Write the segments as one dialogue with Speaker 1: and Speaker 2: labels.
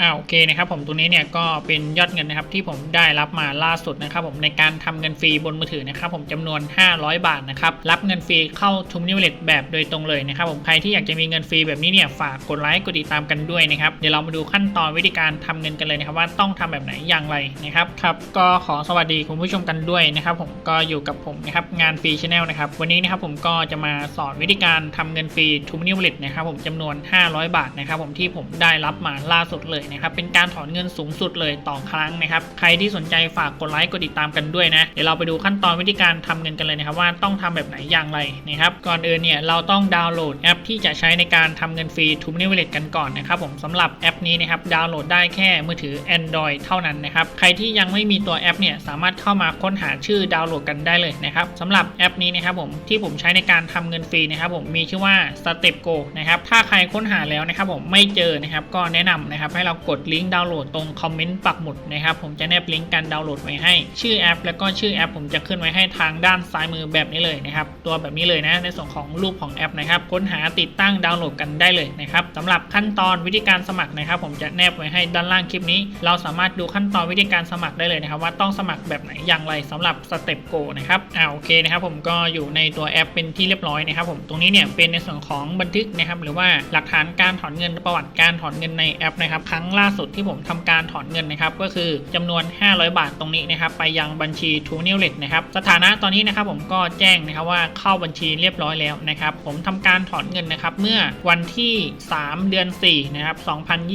Speaker 1: อ่าโอเคนะครับผมตรงนี้เนี่ยก็เป็นยอดเงินนะครับที่ผมได้รับมาล่าสุดนะครับผมในการทำเงินฟรีบนมือถือนะครับผมจำนวน 500 บาทนะครับรับเงินฟรีเข้าทุมนิวเลตแบบโดยตรงเลยนะครับผมใครที่อยากจะมีเงินฟรีแบบนี้เนี่ยฝากกดไลค์กดติดตามกันด้วยนะครับเดี๋ยวเรามาดูขั้นตอนวิธีการทำเงินกันเลยนะครับว่าต้องทำแบบไหนอย่างไรนะครับครับก็ขอสวัสดีคุณผู้ชมกันด้วยนะครับผมก็อยู่กับผมนะครับงานฟรีชาแนลนะครับวันนี้นะครับผมก็จะมาสอนวิธีการทำเงินฟรีทุมนิวเลตนะครับผมจำนวน 500 บาทนะครับผมที่ผมได้รับมาล่าสุดเลยนะครับเป็นการถอนเงินสูงสุดเลยต่อครั้งนะครับใครที่สนใจฝากกดไลค์กดติดตามกันด้วยนะเดี๋ยวเราไปดูขั้นตอนวิธีการทำเงินกันเลยนะครับว่าต้องทำแบบไหนอย่างไรนะครับก่อนอื่นเนี่ยเราต้องดาวน์โหลดแอปที่จะใช้ในการทำเงินฟรีทูมนิวเลตกันก่อนนะครับผมสำหรับแอป นี้นะครับดาวน์โหลดได้แค่มือถือ Android เท่านั้นนะครับใครที่ยังไม่มีตัวแอปเนี่ยสามารถเข้ามาค้นหาชื่อดาวน์โหลดกันได้เลยนะครับสำหรับแอปนี้นะครับผมที่ผมใช้ในการทำเงินฟรีนะครับผมมีชื่อว่า Step Go นะครับถ้าใครค้นหาแล้วนะครับผมไม่เจอนะครับก็แนะนำนะครับให้เรากดลิงก์ดาวน์โหลดตรงคอมเมนต์ปักหมุดนะครับผมจะแนบลิงก์การดาวน์โหลดไว้ให้ ชื่อแอป แล้วก็ชื่อแอป ผมจะขึ้นไว้ให้ทางด้านซ้ายมือแบบนี้เลยนะครับตัวแบบนี้เลยนะในส่วนของรูปของแอปนะครับค้นหาติดตั้งดาวน์โหลดกันได้เลยนะครับสำหรับขั้นตอนวิธีการสมัครนะครับผมจะแนบไว้ให้ด้านล่างคลิปนี้ เราสามารถดูขั้นตอนวิธีการสมัครได้เลยนะครับว่าต้องสมัครแบบไหนอย่างไรสำหรับสเต็ปโกนะครับอ่าโอเคนะครับผมก็อยู่ในตัวแอปเป็นที่เรียบร้อยนะครับผมตรงนี้เนี่ยเป็นในส่วนของบันทึกนะครับหรือว่าหลักฐานการถอนเงินประวัติการถอนเงินในแอปนะครับครั้งล่าสุดที่ผมทำการถอนเงินนะครับก็คือจำนวน 500 บาทตรงนี้นะครับไปยังบัญชีทูนิวเลตนะครับสถานะตอนนี้นะครับผมก็แจ้งนะครับว่าเข้าบัญชีเรียบร้อยแล้วนะครับผมทำการถอนเงินนะครับเมื่อวันที่ 3 เดือน4นะครับ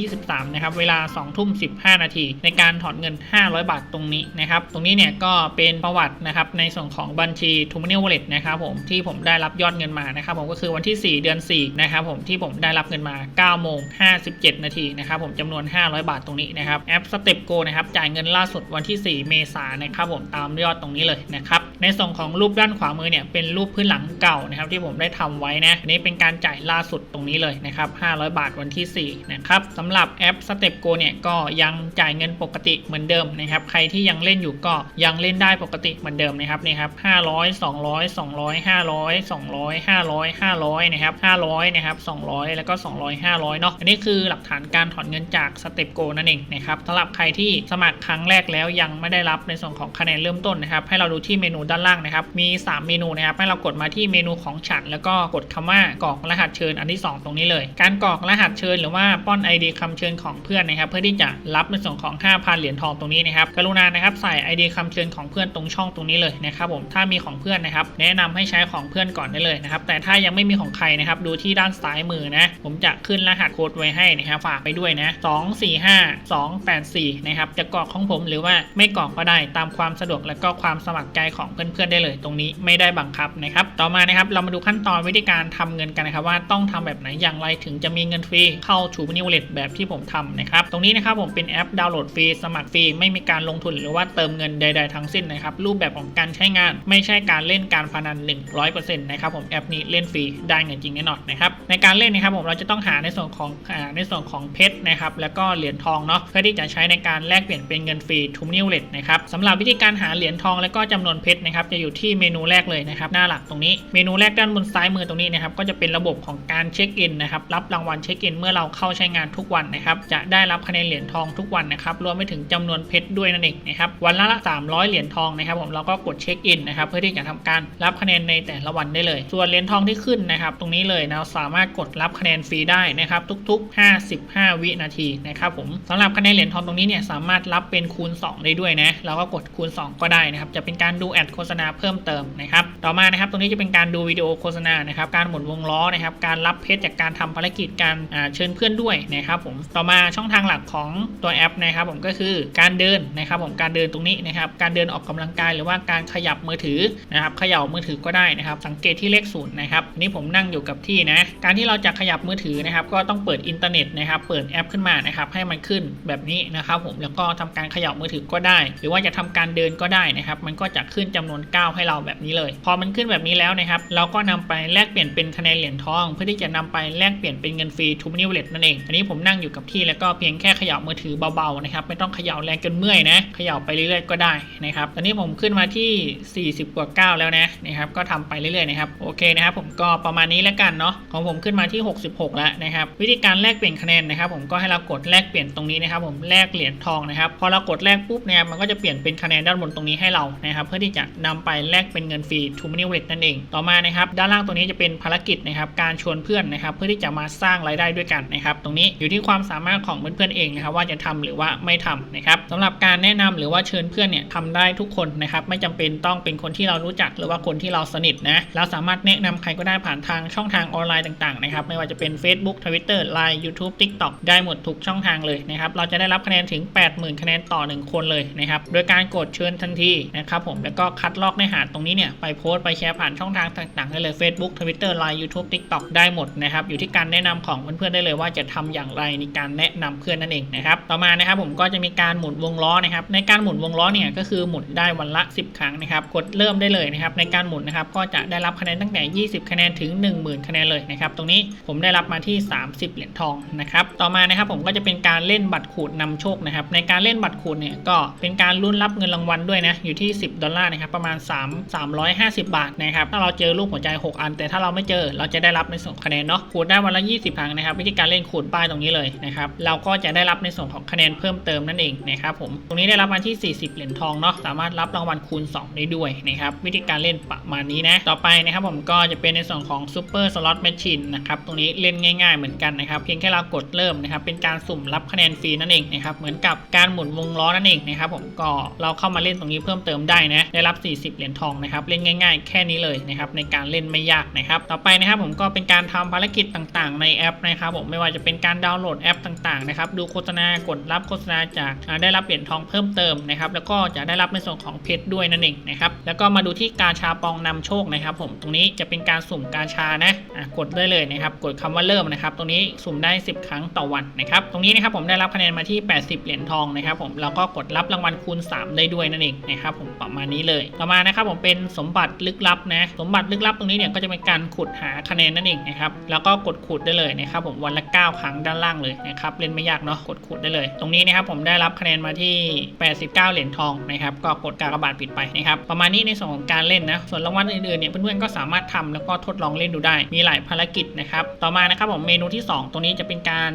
Speaker 1: 23 นะครับ เวลา 2 ทุ่ม 15 นาที ในการถอนเงิน 500 บาทตรงนี้นะครับ ตรงนี้เนี่ยก็เป็นประวัตินะครับในส่วนของบัญชีทูนิวเลตนะครับผมที่ผมได้รับยอดเงินมานะครับผมก็คือวันที่ 4 เดือน 4 นะครับผมที่ผมได้รับเงินมา 9 โมง 57 นาทีนะครับผมจำนวน 500 บาทตรงนี้นะครับแอป Step Go นะครับจ่ายเงินล่าสุดวันที่ 4 เมษายนนะครับผมตามยอดตรงนี้เลยนะครับในส่วนของรูปด้านขวามือเนี่ยเป็นรูปพื้นหลังเก่านะครับที่ผมได้ทำไว้นะนนี้เป็นการจ่ายล่าสุดตรงนี้เลยนะครับ500 บาทวันที่ 4 นะครับสำำหรับแอป Step Go เนี่ยก็ยังจ่ายเงินปกติเหมือนเดิมนะครับใครที่ยังเล่นอยู่ก็ยังเล่นได้ปกติเหมือนเดิมนะครับนี่ครับ500 200 200 500 200 500 500นะครับ500นะครับ200 แล้วก็ 200 500เนาะอันนี้คือหลักฐานการถอนเงินจาก Step Go นั่นเองนะครับสำหรับใครที่สมัครครั้งแรกแล้วยังไม่ได้รับในส่วนของคะแนนเริ่มต้นนะครับ ให้เราดูที่เมนูด้านล่างนะครับ มี 3 เมนูนะครับ ให้เรากดมาที่เมนูของฉัน แล้วก็กดคำว่ากรอกรหัสเชิญอันที่ 2 ตรงนี้เลย การกรอกรหัสเชิญหรือว่าป้อน ID คำเชิญของเพื่อนนะครับ เพื่อที่จะรับในส่วนของ 5,000 เหรียญทองตรงนี้นะครับ กรุณานะครับใส่ ID คำเชิญของเพื่อนตรงช่องตรงนี้เลยนะครับผมถ้ามีของเพื่อนนะครับ แนะนำให้ใช้ของเพื่อนก่อนได้เลยนะครับ แต่ถ้ายังไม่มีของใครนะครับ ดูที่ด้านซ้ายมือนะ ผมจะขึ้นรหัสโค้ดไว้ให้นะครับฝากไปด้วยนะ2 4 5 2 8 4นะครับจะกรอกของผมหรือว่าไม่กรอกก็ได้ตามความสะดวกและก็ความสมัครใจของเพื่อนๆได้เลย ตรงนี้ไม่ได้บังคับนะครับ ต่อมานะครับเรามาดูขั้นตอนวิธีการทำเงินกันนะครับว่าต้องทำแบบไหนอย่างไรถึงจะมีเงินฟรีเข้าชูนิวเลตแบบที่ผมทำนะครับ ตรงนี้นะครับผมเป็นแอปดาวน์โหลดฟรีสมัครฟรีไม่มีการลงทุนหรือว่าเติมเงินใด ๆ ทั้งสิ้นนะครับ รูปแบบของการใช้งานไม่ใช่การเล่นการพนัน 100%นะครับผมแอปนี้เล่นฟรีได้เงินจริงแน่นอนนะครับในการเล่นนะครับผมเราจะต้องหาในส่วนของในส่วนของเพชรนะครับแล้วก็เหรียญทองเนาะเพื่อที่จะใช้ในการแลกเปลี่ยนเป็นเงินฟรีทูนิวเลตนะครับสำหรับวิธีการหาเหรียญทองและก็จำนวนเพชรนะครับจะอยู่ที่เมนูแรกเลยนะครับหน้าหลักตรงนี้เมนูแรกด้านบนซ้ายมือตรงนี้นะครับก็จะเป็นระบบของการเช็คอินนะครับรับรางวัลเช็คอินเมื่อเราเข้าใช้งานทุกวันนะครับ จะได้รับคะแนนเหรียญทองทุกวันนะครับ รวมไปถึงจำนวนเพชรด้วยนั่นเองนะครับ วันละละ 300 เหรียญทองนะครับ ผมเราก็กดเช็คอินนะครับ เพื่อที่จะทำการรับคะแนนในแต่ละวันได้เลย ส่วนเหรียญทองที่ขึ้นนะครับ ตรงนี้เลยเราสามารถกดรับคะแนนฟรีได้นะครับ ทุก ๆ 55 วินาทีนะครับผมสำหรับคะแนนเหรียญทองตรงนี้เนี่ยสามารถรับเป็นคูณ 2 ได้ด้วยนะเราก็กดคูณ 2 ก็ได้นะครับ จะเป็นการดูแอดโฆษณาเพิ่มเติมนะครับ ต่อมานะครับ ตรงนี้จะเป็นการดูวิดีโอโฆษณานะครับ การหมุนวงล้อนะครับ การรับเพชรจากการทำภารกิจการเชิญเพื่อนด้วยนะครับผมต่อมาช่องทางหลักของตัวแอปนะครับผมก็คือการเดินนะครับผมการเดินตรงนี้นะครับการเดินออกกำลังกายหรือว่าการขยับมือถือนะครับเขย่ามือถือก็ได้นะครับ สังเกตที่เลขศูนย์นะครับอันนี้ผมนั่งอยู่กับที่นะการที่เราจะขยับมือถือนะครับ ก็ต้องเปิดอินเทอร์เน็ตนะครับเปิดแอปขึ้นมานะครับให้มันขึ้นแบบนี้นะครับผมแล้วก็ทำการขย่ามือถือก็ได้ หรือว่าจะทำการเดินก็ได้นะครับ มันก็จะขึ้นจำนวนก้าวให้เราแบบนี้เลย พอมันขึ้นแบบนี้แล้วนะครับเราก็นำไปแลกเปลี่ยนเป็นคะแนนเหรียญทอง เพื่อที่จะนำไปแลกเปลี่ยนเป็นเงินฟรีทูนิวลตนั่นเองอันนี้ผมนั่งอยู่กับที่แล้วก็เพียงแค่เขย่ามือถือเบาๆนะครับไม่ต้องเขย่าแรงจนเมื่อยนะเขย่าไปเรื่อยๆก็ได้นะครับตอนนี้ผมขึ้นมาที่ 40 กว่าก้าแล้วนะนะครับก็ทำไปเรื่อยๆนะครับโอเคนะครับผมก็ประมาณนี้แล้วกันเนาะของผมขึ้นมาที่ 66 แล้วนะครับวิธีการแลกเปลี่ยนคะแนนนะครับ ผมก็ให้เรากดแลกเปลี่ยนตรงนี้นะครับ ผมแลกเหรียญทองนะครับพอเรากดแลกปุ๊บเนี่ยมันก็จะเปลี่ยนเป็นคะแนนด้านบนตรงนี้ให้เรานะครับเพื่อที่จะนำไปแลกเป็นเงินฟรี t ูมินิเว t นั่นเอง ต่อมานะครับด้านล่างตรงนี้จะเป็นภารกิจนะครับการชวนเพื่อนนะครับเพื่อที่จะมาสร้างรายได้ด้วยกันนะครับตรงนี้อยู่ที่ความสามารถของเพื่อนๆเองนะครับว่าจะทำหรือว่าไม่ทำนะครับสำหรับการแนะนำหรือว่าเชิญเพื่อนเนี่ยทำได้ทุกคนนะครับไม่จำเป็นต้องเป็นคนที่เรารู้จักหรือว่าคนที่เราสนิทนะเราสามารถแนะนำใครก็ได้ผ่านทางช่องทางออนไลน์ต่างๆนะครับไม่ว่าจะเป็น Facebook Twitter Line YouTube TikTok ได้หมดทุกช่องทางเลยนะครับเราจะได้รับคะแนนถึง 80,000 คะแนนต่อ 1 คนเลยนะครับโดยการกดเชิญทันทีนะครับผมแล้วก็คัดลอกเนื้อหาตรงนี้เนี่ยไปโพสต์ไปแชร์ผ่านช่องทางต่างๆได้เลย Facebook Twitter Line YouTube TikTok ได้หมดนะครับอยู่ที่การแนะนำของเพื่อนๆได้เลยว่าจะทำอย่างไรในการแนะนำเพื่อนนั่นเองนะครับต่อมานะครับผมก็จะมีการหมุนวงล้อนะครับในการหมุนวงล้อเนี่ยก็คือหมุนได้วันละ 10 ครั้งนะครับกดเริ่มได้เลยนะครับในการหมุนนะครับก็จะได้รับคะแนนตั้งแต่ 20 คะแนนถึง 10,000 คะแนนเลยนะครับตรงนี้ผมได้รับมาที่ 30 เหรียญทองนะครับต่อมานะครับผมก็จะเป็นการเล่นบัตรขูดนำโชคนะครับในการเล่นบัตรขูดเนี่ยก็เป็นการลุ้นรับเงินรางวัลด้วยนะอยู่ที่ 10 ดอลลาร์นะครับประมาณ 3 350 บาทนะครับถ้าเราเจอรูปหัวใจ 6 อัน แต่ถ้าเราไม่เจอเราจะได้รับในส่วนคะแนนเนาะขูดได้วันละ 20ครั้งนะครับวิธีการเล่นขูดป้ายตรงนี้เลยนะครับ เราก็จะได้รับในส่วนของคะแนนเพิ่มเติมนั่นเองนะครับผม ตรงนี้ได้รับมาที่ 40 เหรียญทองเนาะ สามารถรับรางวัลคูณ 2 ได้ด้วยนะครับ วิธีการเล่นประมาณนี้นะ ต่อไปนะครับผมก็จะเป็นในส่วนของ Super Slot Machine นนะครับ ตรงนี้เล่นง่าย ๆ เหมือนกันนะครับ เพียงแค่เรากดเริ่มนะครับ เป็นการสุ่มรับคะแนนฟรีนั่นเองนะครับ เหมือนกับการหมุนวงล้อนั่นเองนะครับผม ก็เราเข้ามาเล่นตรงนี้เพิ่มเติมได้นะ ได้รับ 40 เหรียญทองนะครับ เล่นง่าย ๆ แค่นี้เลยนะครับ ในการเล่นไม่ยากนะครับ ต่อไปนะครับผมก็เป็นการทำภารกิจต่างๆ ในแอปนะครับผม ไม่ว่าจะเป็นการดาวน์โหลดแอปต่างๆนะครับดูโฆษณากดรับโฆษณาจากได้รับเหรียญทองเพิ่มเติมนะครับแล้วก็จะได้รับในส่วนของเพชรด้วยนั่นเองนะครับแล้วก็มาดูที่กาชาปองนำโชคนะครับ ผมตรงนี้จะเป็นการสุ่มกาชานะอะกดได้เลยนะครับกดคำว่าเริ่มนะครับตรงนี้สุ่มได้ 10 ครั้งต่อวันนะครับตรงนี้นะครับผมได้รับคะแนนมาที่ 80 เหรียญทองนะครับผมแล้วก็กดรับรางวัลคูณ 3 ได้ด้วยนั่นเองนะครับผมประมาณนี้เลย ต่อมานะครับผมเป็นสมบัติลึกลับนะสมบัติลึกลับตรงนี้เนี่ยก็จะเป็นการขุดหาคะแนนนั่นเองนะครับแล้วก็กดขุดได้เลยนะครับผมวันละ 9 ครั้งด้านล่างเลยนะครับเล่นไม่ยากเนาะกดขุดได้เลย ตรงนี้นะครับผมได้รับคะแนนมาที่ 89 เหรียญทองนะครับก็กดกากบาทปิดไปนะครับประมาณนี้ในส่วนของการเล่นนะส่วนรางวัลอื่นๆเนี่ยเพื่อนๆก็สามารถทำแล้วก็ทดลองเล่นดูได้ มีหลายภารกิจนะครับต่อมานะครับผมเมนูที่ 2 ตรงนี้จะเป็นการ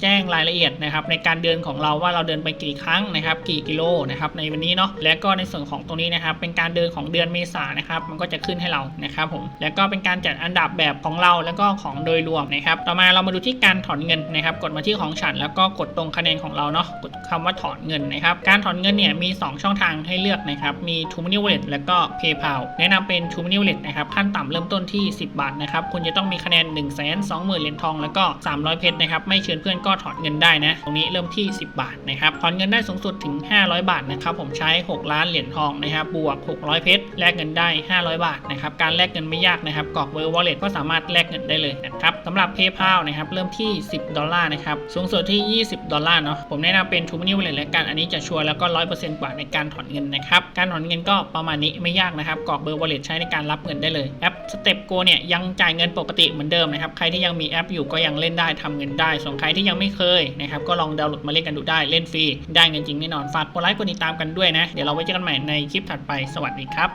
Speaker 1: แจ้งรายละเอียดนะครับในการเดินของเราว่าเราเดินไปกี่ครั้งนะครับกี่กิโลนะครับในวันนี้เนาะและก็ในส่วนของตรงนี้นะครับเป็นการเดินของเดือนเมษายนนะครับมันก็จะขึ้นให้เรานะครับผมแล้วก็เป็นการจัดอันดับแบบของเราแล้วก็ของโดยรวมนะครับต่อมาเรามาดูที่การถอนเงินนะครับกดมาที่ของฉัน แล้วก็กดตรงคะแนนของเราเนาะกดคำว่าถอนเงินนะครับการถอนเงินเนี่ยมี 2 ช่องทางให้เลือกนะครับมี t o m o n e y Wallet แล้วก็ PayPal แนะนำเป็น t o m o n e y Wallet นะครับขั้นต่ำเริ่มต้นที่ 10 บาทนะครับคุณจะต้องมีคะแนน1 2 0 0 0 0เหรียญทองแล้วก็ 300 เพชรนะครับไม่เชิญเพื่อนก็ถอนเงินได้นะตรงนี้เริ่มที่ 10 บาทนะครับถอนเงินได้สูงสุดถึง 500 บาทนะครับผมใช้ 6 ล้านเหรียญทองนะครับบวก 600 เพชรแลกเงินได้ 500 บาทนะครับการแลกเงินไม่ยากนะครับกรอกเบอร์ wallet ก็สามารถแลกเงินได้เลยนะครับสำหรับ PayPal นะครับเริ่มที่ 10 ดอลลาร์นะครับสูงสุดที่ 20 ดอลลาร์เนาะผมแนะนำเป็น t o m o n e y Wallet และกันอันนี้จะชัวร์แล้วก็100%กว่าในการถอนเงินนะครับการถอนเงินก็ประมาณนี้ไม่ยากนะครับกรอกเบอร์ wallet ใช้ในการรับเงินได้เลยแอป Step Go เนี่ยยังจ่ายเงินปกติเหมือนเดิมนะครับใครที่ยังมีแอปอยู่ก็ยังเล่นได้ทำเงินได้ ส่วนใครที่ยังไม่เคยนะครับก็ลองดาวน์โหลดมาเล่นกันดูได้เล่นฟรีได้เงินจริงแน่นอนฝากกดไลค์กดติดตามกันด้วยนะเดี๋ยวเราไว้เจอกันใหม่ในคลิปถัดไปสวัสดีครับ